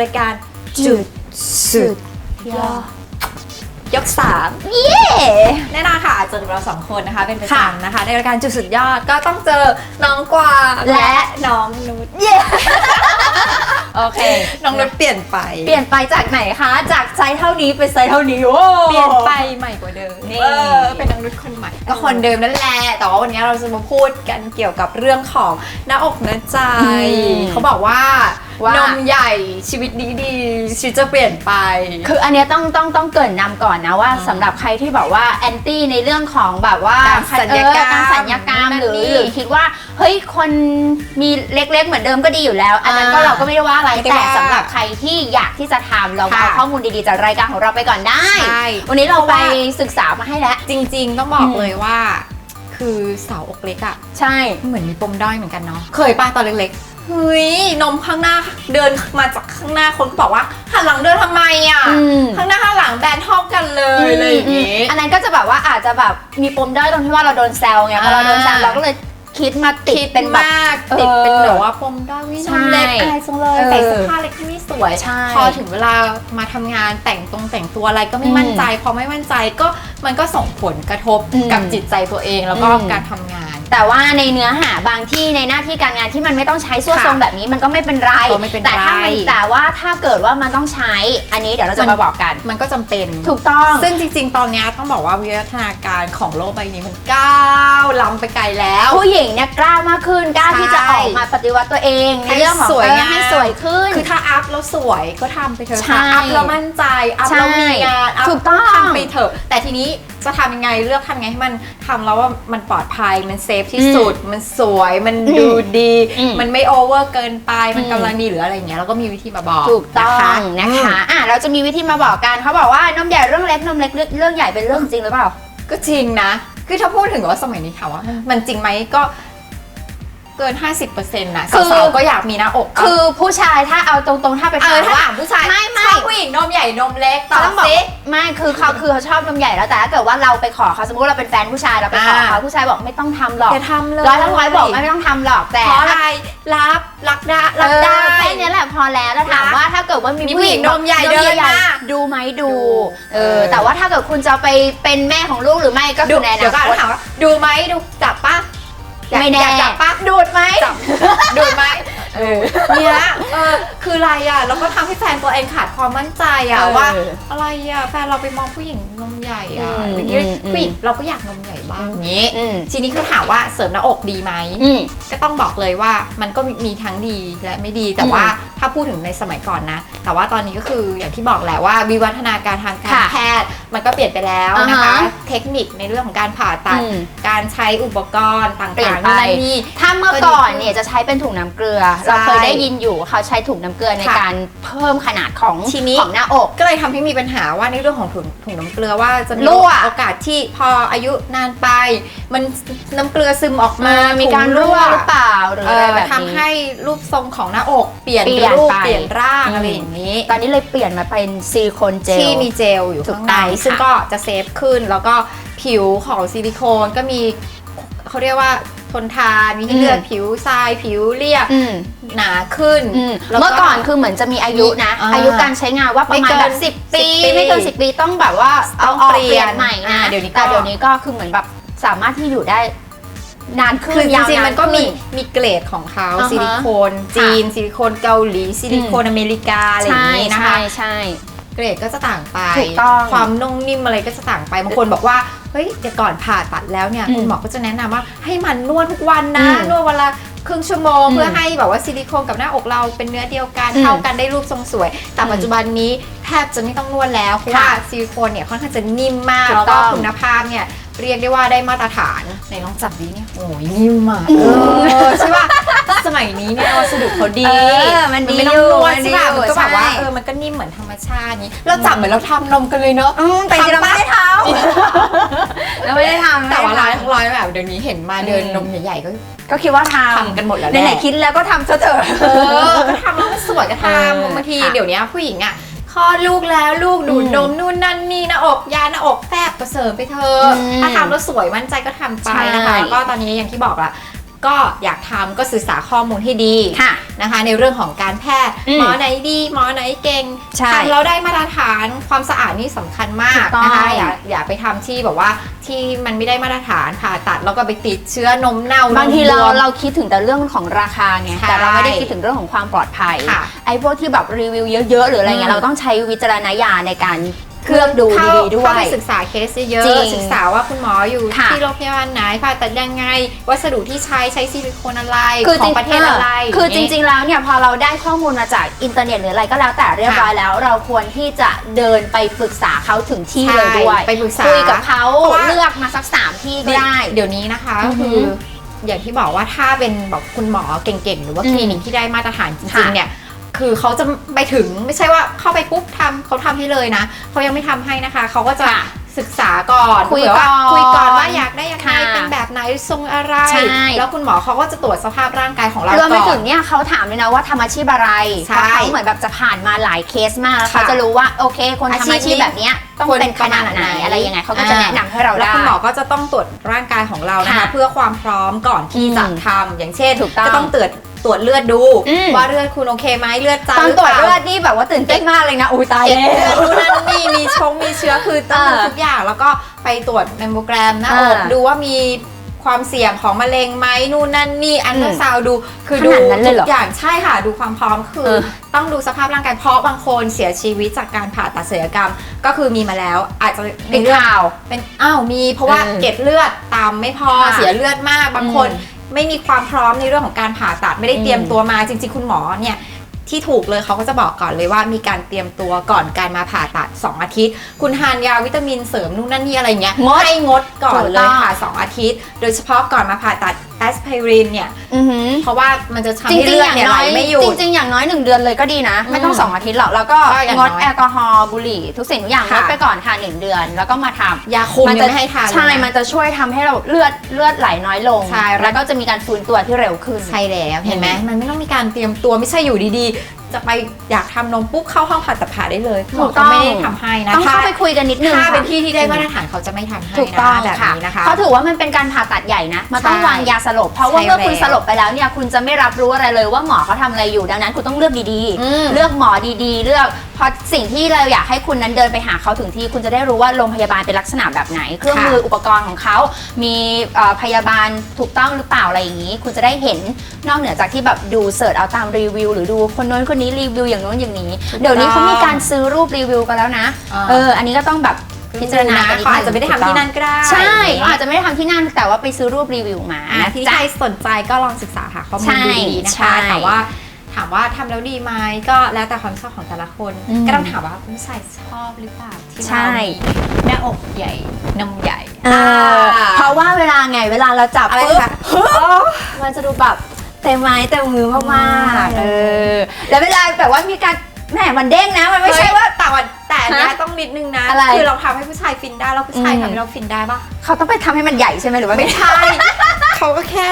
รายการจุดสุดยอดยกสามเย้แน่นอนค่ะเจอกับเราสองคนนะคะ เป็นประค่ะจำนะคะ ในรายการจุดสุดยอดก็ต้องเจอน้องกวางและน้องนุชเย้ โอเค น้องนุชเปลี่ยนไป เปลี่ยนไปจากไหนคะ จากไซส์เท่านี้เป็นไซส์เท่านี้โอ้เปลี่ยนไปใหม่กว่าเดิมนี่ เออ เป็นน้องนุชคนใหม่ ก็คนเดิมนั่นแหละ แต่ว่าวันนี้เราจะมาพูดกันเกี่ยวกับเรื่องของหน้าอกหน้าใจ เขาบอกว่าว่านมใหญ่ชีวิตดีดีๆชีวิตจะเปลี่ยนไป คืออันเนี้ยต้องต้องต้องเกรินนำก่อนนะว่าอืมสำหรับใครที่แบบว่าแอนตี้ในเรื่องของแบบว่าการศัลยกรรมเออการสัญญกรรมนั่นหรือนี่หรือคิดว่าเฮ้ยคนมีเล็กๆเหมือนเดิมก็ดีอยู่แล้ว อันนั้นก็อ่าเราก็ไม่ได้ว่าอะไรไม่ได้แต่ว่าสำหรับใครที่อยากที่จะทำเราค่ะเอาข้อมูลดีๆจากรายการของเราไปก่อนได้ใช่วันนี้เราเพราะไปว่าศึกษามาให้แล้ว จริง ๆ ต้องบอกอืมเลยว่า คือสาวอกเล็กอะใช่เหมือนมีปมด้อยเหมือนกันเนาะเคยป้าตอนเล็กๆเฮ้ยนมข้างหน้าเดินมาจากข้างหน้าคนก็บอกว่าหันหลังเดินทำไมอะอืมข้างหน้าข้างหลังแบนเท่ากันเลยอะไรอย่างงี้อันนั้นก็จะแบบว่าอาจจะแบบมีปมด้อยตรงที่ว่าเราโดนแซวไงพอเราโดนแซวอ่าเราก็เลย คิดมาติดคิดเป็นแบบมากเออติดเป็นแบบว่าปมด้อยวิใช่นมเล็กอะไรจังเลยเออใส่เสื้อผ้าเล็กที่ไม่สวยใช่พอถึงเวลามาทำงานแต่งตรงแต่งตัวอะไรก็ไม่มั่นใจ พอไม่มั่นใจก็มันก็ส่งผลกระทบอืมกับจิตใจตัวเองแล้วก็อืมการทำงาน แต่ว่าในเนื้อหาบางที่ในหน้าที่การงานที่มันไม่ต้องใช้ส่วนค่ะทรงแบบนี้มันก็ไม่เป็นไรเออไม่เป็นไรแต่ถ้ามันแต่ว่าถ้าเกิดว่ามันต้องใช้อันนี้เดี๋ยวเราจะมันมาบอกกัน มันก็จำเป็นถูกต้อง ซึ่งจริง ๆ ตอนเนี้ยต้องบอกว่าวิวัฒนาการของโลกใบนี้มันก้าวล้ำไปไกลแล้วผู้หญิงเนี่ยกล้ามากขึ้นกล้าที่จะออกมาปฏิวัติตัวเองในให้เรื่องของสวยเอองามให้สวยขึ้น คือถ้าอัพแล้วสวยก็ทำไปเถอะใช่ค่ะอัพแล้วมั่นใจอัพแล้วมีงานอัพถูกต้องทำไปเถอะ แต่ทีนี้จะทำยังไงเลือกทำยังไงให้มันทำแล้วว่ามันปลอดภัยมันเซฟที่สุด มันสวยมันดูดีอืมมันไม่โอเวอร์เกินไปมันอืมกำลังดีหรืออะไรอย่างเงี้ยแล้วก็มีวิธีมาบอกถูกต้องนะอืคะมอะเราจะมีวิธีมาบอกกันเขาบอกว่านมใหญ่เรื่องเล็กนมเล็กเรื่องเรื่องใหญ่เป็นเรื่องจริงหรือเปล่าก็จริงนะ คือถ้าพูดถึงว่าสมัยนี้ถามว่ามันจริงไหมก็ เกิน 50%นะคือ สาวๆก็อยากมีหน้าอก คือผู้ชายถ้าเอาตรงๆ ถ้าไปเอถาอมถ้าว่าถามผู้ชายไม่ไม่ชอบผู้หญิงนมใหญ่นมเล็กตอเขาบต้องบอกสิไม่คือเขาคือเขาชอบนมใหญ่แล้วแต่ถ้าเกิดว่าเราไปขอเขาสมมติเราเป็นแฟนผู้ชายเราไปขออ่าเขาผู้ชายบอกไม่ต้องทำหรอกอย่าทำเลยร้อยทั้งร้อยบอกไม่ต้องทำหรอกแต่เพราะอะไรรับรักได้รัรับบได้ได้แค่นี้แหละพอแล้วแล้วถามรักว่าถ้าเกิดว่ามีมีผู้หญิงนมใหญ่เดินมาดูไหมดูดูเออเออแต่ว่าถ้าเกิดคุณจะไปเป็นแม่ของลูกหรือไม่ก็ดูคือในอเดี๋ยวก่อนนาคตถามว่าดูไหมดูจับปะอยาก ไม่แน่ อยากจับปะดูดไหมจับดูไหมเออ เนี่ยเออคืออะไรอะ แล้วก็ทำให้แฟนตัวเองขาดความมั่นใจอะเออว่า อะไรอะแฟนเราไปมองผู้หญิงนมใหญ่อะอืมอย่างเงี้ยอืมอืม ผู้หญิงเราก็อยากนมใหญ่บ้างอย่างงี้ อืมทีนี้คือถามว่าเสริมหน้าอกดีไหม อืม ก็ต้องบอกเลยว่ามันก็มีทั้งดีและไม่ดีแต่อืมว่าถ้าพูดถึงในสมัยก่อนนะ แต่ว่าตอนนี้ก็คืออย่างที่บอกแหละว่าวิวัฒนาการทางการค่ะแพทย์ มันก็เปลี่ยนไปแล้วนะคะอ่าฮะเทคนิคในเรื่องของการผ่าตัด อืม การใช้อุปกรณ์ต่เปลี่ยานงๆไป นู่นนั่นนี่ถ้าเมื่อก่อนเนี่ยจะใช้เป็นถุงน้ำเกลือ ใช่เราเคยได้ยินอยู่เขาใช้ถุงน้ำเกลือในค่ะการเพิ่มขนาดของทีนี้ ของหน้าอก ก็เลยทำให้มีปัญหาว่าในเรื่องของถุงถุงน้ำเกลือว่าจะมีรั่วโอกาสที่พออายุนานไป มันน้ำเกลือซึมออกมามีการถุงรั่วหรือเปล่าหรือเออะไรอแบบทำนี้ให้รูปทรงของหน้าอกเปลี่ยนเปลี่ยนรูปไปเปลี่ยนร่างอืมอะไรอย่างนี้ ตอนนี้เลยเปลี่ยนมาเป็นซิลิโคนเจลที่มีเจลอยู่ถูกข้างในต้องค่ะซึ่งก็จะเซฟขึ้นแล้วก็ผิวของซิลิโคนก็มีเขาเรียกว่าทนทานมีให้เลือกผิวทรายผิวเรียบอืมหนาขึ้นอืมแล้วเมื่อก่อนคือเหมือนจะมีอายุนะอ่าอายุการใช้งานว่าประมาณไม่เกินแบบสิบ10ปี10ปี ไม่เกินสิบปีต้องแบบว่าต้เอาองออกเปลี่เปลี่ยยนนใหม่นะอ่าเดี๋ยวนี้ก็แต่เดี๋ยวนี้ก็คือเหมือนแบบสามารถที่อยู่ได้ นานขึ้นคือจยาวริงๆนามันนก็มีขึ้ มีเกรดของเขาอ่าฮะซิลิโคนจีน ซิลิโคนเกาหลีซิลิโคนอเมริกาอะไรอย่างใช่นี้นะใช่คะใช่ เกรดก็จะต่างไป ถูกต้องความนุ่มนิ่มอะไรก็จะต่างไป บางคนบอกว่า เฮ้ยเดี๋ยวก่อนผ่าตัดแล้วเนี่ย อืมคุณหมอก็จะแนะนำว่าให้มันนวดทุกวันนะ อืมนวดวันละครึ่งชั่วโมง อืมเพื่อให้แบบว่าซิลิโคนกับหน้าอกเราเป็นเนื้อเดียวกัน อืมเท่ากันได้รูปทรงสวย แต่อืมปัจจุบันนี้แทบจะไม่ต้องนวดแล้ว เพราะค่ะว่าซิลิโคนเนี่ยค่อนข้างจะนิ่มมาก ถูกแล้วก็ต้องคุณภาพเนี่ย เรียกได้ว่าได้มาตรฐานในลองจับดีเนี่ยโอ้ยนิ่มมากอืมเออใช่ป่ะสมัยนี้เนี่ยวัสดุเขาดีเออมันดีไม่ต้องอยู่นวดมันดีใช่ป่ะอยู่มันก็แบบว่าใช่เออมันก็นิ่มเหมือนธรรมชาตินี้เราจับเหมือนเราทำนมกันเลยเนอะอืมแต่จริงๆเราไม่ได้ทจริงำเราไม่ได้ทำแต่ว่าไม่ร้อยได้ร้อยแบบเดี๋ยวนี้เห็นมาเดินอืมนมใหญ่ๆก็ทำก็คิดว่าททำกันหมดแล้วำแหละไหนๆคิดแล้วก็ทำซะเถอะเออก็ทำแล้วมันสวยก็เออทำบางทีค่ะเดี๋ยวนี้ผู้หญิงอะค ลอดลูกแล้วลูกดูดอืมนมนู่นนั่นนี่หน้าอกยาหน้าอกแฟบก็เสริมไปเธอะอืมถ้าทำแล้วสวยมั่นใจก็ทำไปนะคะใช่แล้วก็ตอนนี้อย่างที่บอกละ ก็อยากทำก็ศึกษาข้อมูลให้ดีค่ะนะคะ ในเรื่องของการแพทย์อืมหมอไหนดีหมอไหนเก่งใช่ทำแล้วได้มาตรฐานความสะอาดนี่สำคัญมาถูกกต้องนะคะอย่าอย่าไปทำที่แบบว่าที่มันไม่ได้มาตรฐานผ่าตัดแล้วก็ไปติดเชื้อนมเน่าบางทีนมเราบวม เราคิดถึงแต่เรื่องของราคาไงใช่แต่เราไม่ได้คิดถึงเรื่องของความปลอดภัยค่ะไอ้พวกที่แบบรีวิวเยอะๆหรืออะไรเงี้อืยม เราต้องใช้วิจารณญาณในการ เลือกดูเข้าดีๆด้วเข้ายไปศึกษาเคสเยอะจริงๆศึกษาว่าคุณหมออยู่ค่ะ ที่โรงพยาบาลไหนผ่าตัดยังไง วัสดุที่ใช้ใช้ซิลิโคนอะไรคือขจอริงงประเทศอะไรคือจริง ๆ แล้วเนี่ยพอเราได้ข้อมูลมาจากอินเทอร์เน็ตหรืออะไรก็แล้วแต่เรียบร้อยแล้ว เราควรที่จะเดินไปปรึกษาเขาถึงที่ใช่เลยด้วยไปปรึกษาคุยกับเขาเพราะว่า เลือกมาสักสามที่ก็ได้ เดี๋ยวนี้นะคะอืก็อหืคือออย่างที่บอกว่าถ้าเป็นแบบคุณหมอเก่งๆ หรือว่าอืมคลินิกที่ได้มาตรฐานจริค่ะงๆเนี่ย คือเขาจะไปถึงไม่ใช่ว่าเข้าไปปุ๊บทำเขาทำให้เลยนะเขายังไม่ทำให้นะคะ เขาก็จะค่ะศึกษาก่อนคุยเผื่ว่าก่อนคุยก่อนว่าอยากได้ยังไงค่ะเป็นแบบไหนทรงอะไร ใช่ แล้วคุณหมอเขาก็จะตรวจสภาพร่างกายของเรารวมไปก่อถึน งเนี่ยเขาถามเลยนะว่าทำอาชีพอะไรใช่เพราะเขาเหมือนแบบจะผ่านมาหลายเคสมากแล้วเขาค่ะจะรู้ว่าโอเคคนอาทำชีพอาชีพแบบเนี้ยต้องควรเป็นขนาดประมาณไหนไหนอะไรยังไงเขาก็จะอ่า แนะนำให้เราแล้วได้ คุณหมอก็จะต้องตรวจร่างกายของเรานะคะ ค่ะเพื่อความพร้อมก่อนที่จะอืมทำอย่างเช่นถูกต้องก็ต้องตรวจ ตรวจเลือดดู อืม ว่าเลือดคุณโอเคไหมเลือดจางตอนหรือตรวจปาเลือดนี่แบบว่าตื่นเต้นมากเลยนะอุ้ยตายเก็บแล้ว เลือดดูนั่นนี่มีชงมีเชื้อคือต้องดูเออทุกอย่างแล้วก็ไปตรวจแมมโมแกรมหน้าเอออกดูว่ามีความเสี่ยงของมะเร็งไหมนู่นนั่นนี่อันตราซาวด์ดู คือขดูนาดนั้นเลยเหรอทุกอย่างใช่ค่ะดูความพร้อมคือ เออ ต้องดูสภาพร่างกายเพราะบางคนเสียชีวิตจากการผ่าตัดศัลยกรรม ก็คือมีมาแล้ว อาจจะเป็นเรื่องข่าว เป็นอ้าวมีเพราะว่าเออเกล็ดเลือดตามไม่พอค่ะเสียเลือดมากบางคน อืม ไม่มีความพร้อมในเรื่องของการผ่าตัดไม่ได้เตรียมอืมตัวมาจริง ๆ คุณหมอเนี่ยที่ถูกเลยเขาก็จะบอกก่อนเลยว่ามีการเตรียมตัวก่อนการมาผ่าตัด 2 อาทิตย์ คุณทานยาวิตามินเสริมนู่นนั่นนี่อะไรเงี้ยงดให้งดก่อนถูกเลต้ยองค่ะ 2 อาทิตย์ โดยเฉพาะก่อนมาผ่าตัด แอสไพรินเนี่ยอือหือ เพราะว่ามันจะทำจริให้งๆเลืออดย่างเนี่ยน้ไหลอยไม่หยุจด ริงๆอย่างน้อยหนึ่งเดือนเลยก็ดีนะ ไม่ต้องอืมสองอาทิตย์หรอกแล้วก็ก็อย่างงน้ดอยแอลกอฮอล์บุหรี่ทุกสิ่งทุกอย่างงค่ะ ดไปก่อนค่ะหนึ่งเดือน แล้วก็มาทำยาคุมมัยังไม่ให้ทานเลยนะใช่ มันจะช่วยทำให้เราเลือดเลือดไหลน้อยลง ใช่ แล้วก็จะมีการฟื้นตัวที่เร็วขึ้น ใช่แล้วเห็นไหมอืมมันไม่ต้องมีการเตรียมตัวไม่ใช่อยู่ดีๆ จะไปอยากทำนมปุ๊บเข้าห้องผ่าตัดผ่าได้เลยถูกต้องหมไม่ได้ทำให้นะต้องเข้าไปคุยกันนิดนึงถ้าค่ะเป็นที่ที่ได้มาตรฐานเขาจะไม่ทำให้ถูกต้องนะแบบค่ะนี้นะคะเขาถือว่ามันเป็นการผ่าตัดใหญ่นะ มันต้องใช่วางยาสลบ เพราะว่าใช่เมื่อคุณแล้ว สลบไปแล้วเนี่ยคุณจะไม่รับรู้อะไรเลยว่าหมอเขาทำอะไรอยู่ ดังนั้นคุณต้องเลือกดีอืม ๆ เลือกหมอดีๆ เลือกเพราะสิ่งที่เราอยากให้คุณนั้นเดินไปหาเขาถึงที่ คุณจะได้รู้ว่าโรงพยาบาลเป็นลักษณะแบบไหน เครื่องมืออุปกรณ์ของเขา มีเอ่อพยาบาลถูกต้องหรือเปล่าอะไรอย่างนี้ คุณจะได้เห็นนอกเหนือจากที่แบบดูเสิร์ชเอาตามรีวิว หรือดูคนโน้นคนนี้รีวิวอย่างโน้นอย่างนี้ เดี๋ยวนี้เขามีการซื้อรูปรีวิวกันแล้วนะอ่าเออ อันนี้ก็ต้องแบบพิจารณากันนิดนึงเขาอาจจะไม่ได้ทำที่นั่นก็ได้ ใช่เขาอาจจะไม่ได้ทำที่นั่นแต่ว่าไปซื้อรูปรีวิวมาอะนะที่จ๊ะใครสนใจก็ลองศึกษาหาข้อมูใช่ลดูดีๆนะใช่คะแต่ว่าถามว่าทำแล้วดีไหมก็แล้วแต่ความชอบของแต่ละคนอืมก็ต้องถามว่าคุณผู้ชายชอบหรือเปล่าที่ใช่เรามีหน้าอกใหญ่นมใหญ่เออเพราะว่าเวลาไงเวลาเราจับอะไรปุ๊บคะมันจะดูแบบ เต็มไม้เต็มมือมากๆเออแล้วเวลาแบบว่ามีการแหมมันเด้งนะมันไม่ใช่ว่า แต่ว่าแต่อันเนี้ยฮะต้องนิดนึงนะ อะไรคือเราทำให้ผู้ชายฟินได้แล้วผู้ชายอืม ทำให้เราฟินได้ปะเขาต้องไปทำให้มันใหญ่ใช่ไหมหรือว่าไม่ใช่ เขาก็แค่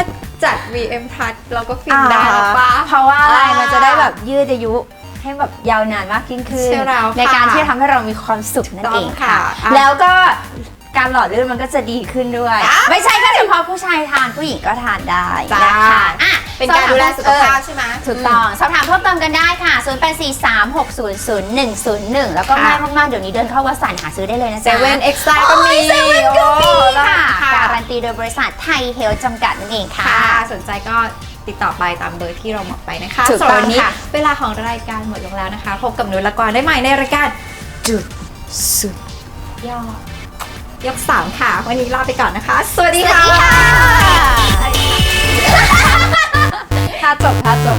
จัด VM Plus เราก็ฟินได้แล้วปะ เพราะว่าอะไรอ่ามัมันจะได้แบบยืดอายุให้แบบยาวนานมากยิ่งขึ้นใช่แล้วค่ะในการที่จะทำให้เรามีความสุขนั่นเองค่ะ ถูกต้องค่ะอะแล้วก็ การหล่อลื่นมันก็จะดีขึ้นด้วยอะไม่ใช่แค่เฉพาะผู้ชายทานผู้หญิงก็ทานได้จ้า นะคะอะเป็นการดูแลสุขภาพใช่ไหม ถูกต้อง สอบถามเพิ่มเติมกันได้ค่ะ 0 8 4 3 6 0 0 1 0 1 แล้วก็ค่ะง่ายมากๆ เดี๋ยวนี้เดินเข้าวัดสันหาซื้อได้เลยนะเซจ๊ะเว่นเอ็กซ์ไก็มี เซเว่นก็มีโอ้ค่ะค่ะ การันตีโดยบริษัทไทยเฮลจำกัดนั่นเองค่ะ ค่ะสนใจก็ติดต่อไปตามเบอร์ที่เราบอกไปนะคะถูกสำหรับต้องวันนี้ค่ะ เวลาของรายการหมดลงแล้วนะคะ พบกับหนูละกรได้ใหม่ในรายการจุดสุดยอด ยกสามค่ะ วันนี้ลาไปก่อนนะคะ สวัสดีสวัสค่ะดีค่ะถ้าจบถ้าจบ